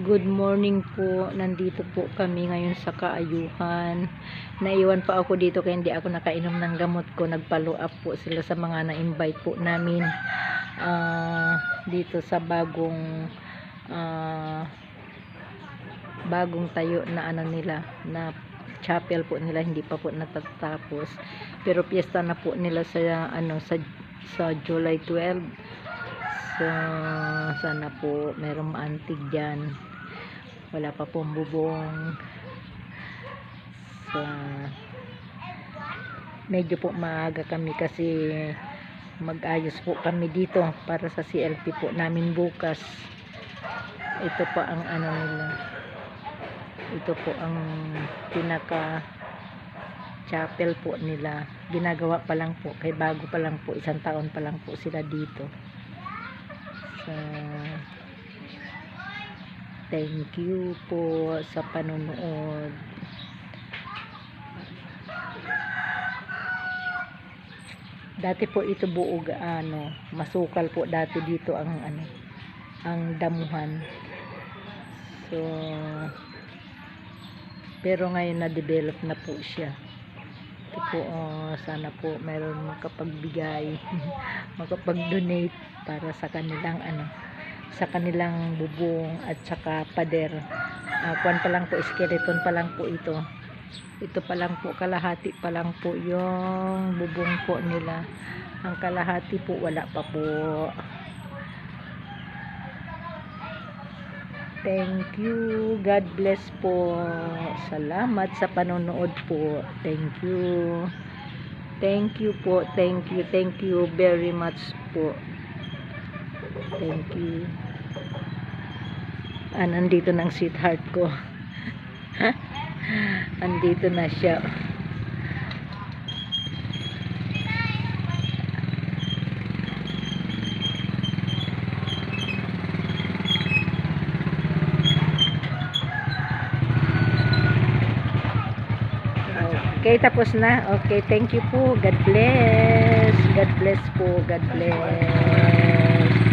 Good morning po. Nandito po kami ngayon sa Kaayuhan. Naiwan pa ako dito kaya hindi ako nakainom ng gamot ko. Nagpalo up po sila sa mga na-invite po namin ah, dito sa bagong ah, bagong tayo na ano nila na chapel po nila hindi pa po natatapos pero piyesta na po nila sa ano sa sa July 12 so sana po merong antig dyan wala pa pong bubong. So medyo po maaga kami kasi mag-ayos po kami dito para sa CLP po namin bukas. Ito pa ang ano nila. Ito po ang pinaka chapel po nila. Ginagawa pa lang po kay bago pa lang po isang taon pa lang po sila dito. Sa thank you po sa panonood. Dati po ito buog ano masukal po dati dito ang ano ang damuhan. So pero ngayon na develop na po siya. Ito po oh, sana po meron makapagbigay makapag-donate para sa kanilang ano sa kanilang bubong at saka pader uh, kwan pa lang po skeleton pa lang po ito ito pa lang po kalahati pa lang po yung bubong po nila ang kalahati po wala pa po Thank you. God bless po. Salamat sa panonood po. Thank you. Thank you po. Thank you. Thank you very much po. Thank you. Ah, nandito ng sweetheart ko. Andito na siya. Okay, tapos na. Okay, thank you po. God bless. God bless po. God bless.